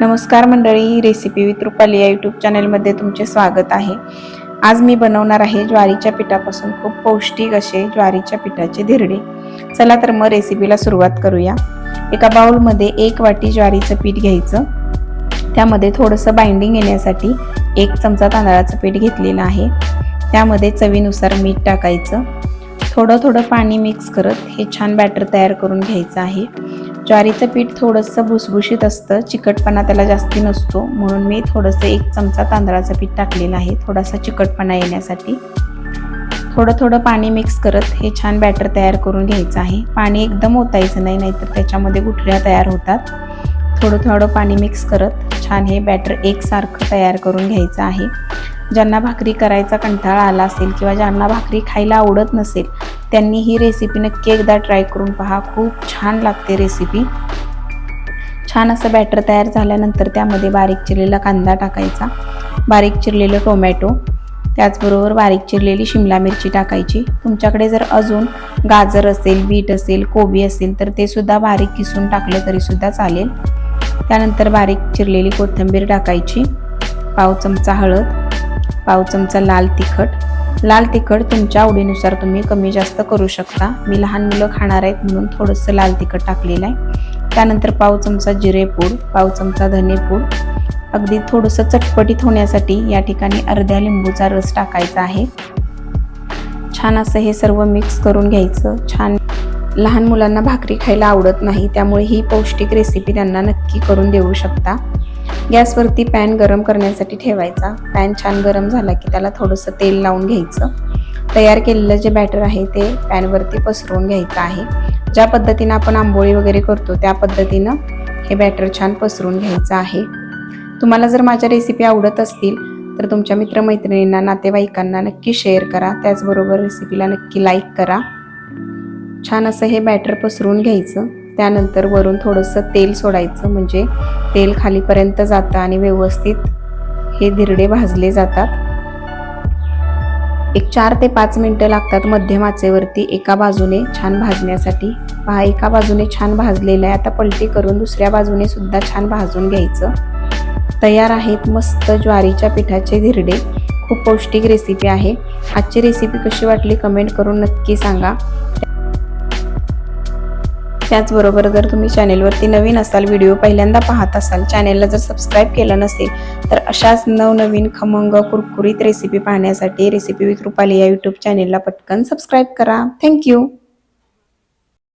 नमस्कार मंडळी recipe with Rupali या यूट्यूब चॅनलमध्ये तुमचे स्वागत आहे. आज मी बनवणार आहे ज्वारीच्या पिठापासून खूप पौष्टिक असे ज्वारीच्या पिठाचे धिरडे. चला तर मग रेसिपीला सुरुवात करूया. एका बाउलमध्ये एक वाटी ज्वारीचं पीठ घ्यायचं. त्यामध्ये थोडंसं बाइंडिंग येण्यासाठी एक चमचा तांदळाचं पीठ घेतलेलं आहे. त्यामध्ये चवीनुसार मीठ टाकायचं. थोडं थोडं पाणी मिक्स करत हे छान बॅटर तयार करून घ्यायचं आहे. ज्वारीचं पीठ थोडंसं भुसभुशीत असतं चिकटपणा त्याला जास्ती नसतो. म्हणून मी थोडंसं एक चमचा तांदळाचं पीठ टाकलेलं आहे थोडासा चिकटपणा येण्यासाठी. थोडं थोडं पाणी मिक्स करत हे छान बॅटर तयार करून घ्यायचं आहे. पाणी एकदम ओतायचं नाही नाहीतर त्याच्यामध्ये गुठळ्या तयार होतात. थोडं थोडं पाणी मिक्स करत छान हे बॅटर एकसारखं तयार करून घ्यायचं आहे. ज्यांना भाकरी करायचा कंटाळा आला असेल किंवा ज्यांना भाकरी खायला आवडत नसेल त्यांनी ही रेसिपी नक्की एकदा ट्राय करून पहा. खूप छान लागते रेसिपी छान असं बॅटर तयार झाल्यानंतर त्यामध्ये बारीक चिरलेला कांदा टाकायचा. बारीक चिरलेलं टोमॅटो त्याचबरोबर बारीक चिरलेली शिमला मिरची टाकायची. तुमच्याकडे जर अजून गाजर असेल बीट असेल कोबी असेल तर ते सुद्धा बारीक किसून टाकलं तरीसुद्धा चालेल. त्यानंतर बारीक चिरलेली कोथिंबीर टाकायची. पाव चमचा हळद. पाव चमचा लाल तिखट. लाल तिखट तुमच्या आवडीनुसार तुम्ही कमी जास्त करू शकता. मी लहान मुलं खाणार आहेत म्हणून थोडंसं लाल तिखट टाकलेलं आहे. त्यानंतर पाव चमचा जिरेपूड पाव चमचा धनेपूड अगदी थोडंसं चटपटीत होण्यासाठी या ठिकाणी अर्ध्या लिंबूचा रस टाकायचा आहे. छान असं हे सर्व मिक्स करून घ्यायचं. छान लहान मुलांना भाकरी खायला आवडत नाही त्यामुळे ही पौष्टिक रेसिपी त्यांना नक्की करून देऊ शकता. गॅसवरती पॅन गरम करण्यासाठी ठेवायचा. पॅन छान गरम झाला की त्याला थोडंसं तेल लावून घ्यायचं. तयार केलेलं जे बॅटर आहे ते पॅनवरती पसरवून घ्यायचं आहे. ज्या पद्धतीनं आपण आंबोळी वगैरे करतो त्या पद्धतीनं हे बॅटर छान पसरून घ्यायचं आहे. तुम्हाला जर माझ्या रेसिपी आवडत असतील तर तुमच्या मित्रमैत्रिणींना नातेवाईकांना नक्की शेअर करा. त्याचबरोबर रेसिपीला नक्की लाईक करा. छान असं हे बॅटर पसरून घ्यायचं. त्यानंतर वरून थोडंसं तेल सोडायचं म्हणजे तेल खालीपर्यंत जातं आणि व्यवस्थित हे धिरडे भाजले जातात. एक चार ते पाच मिनटं लागतात मध्यम आचेवरती एका बाजूने छान भाजण्यासाठी. पहा एका बाजूने छान भाजलेलं आहे. आता पलटी करून दुसऱ्या बाजूने सुद्धा छान भाजून घ्यायचं. तयार आहेत मस्त ज्वारीच्या पिठाचे धिरडे. खूप पौष्टिक रेसिपी आहे. आजची रेसिपी कशी वाटली कमेंट करून नक्की सांगा. त्याचबरोबर जर तुम्ही चॅनेलवरती नवीन असाल व्हिडिओ पहिल्यांदा पाहत असाल चॅनेलला जर सबस्क्राईब केलं नसेल तर अशाच नवनवीन खमंग कुरकुरीत रेसिपी पाहण्यासाठी रेसिपी विथ रुपाली या यूट्यूब चॅनेलला पटकन सबस्क्राईब करा. थँक्यू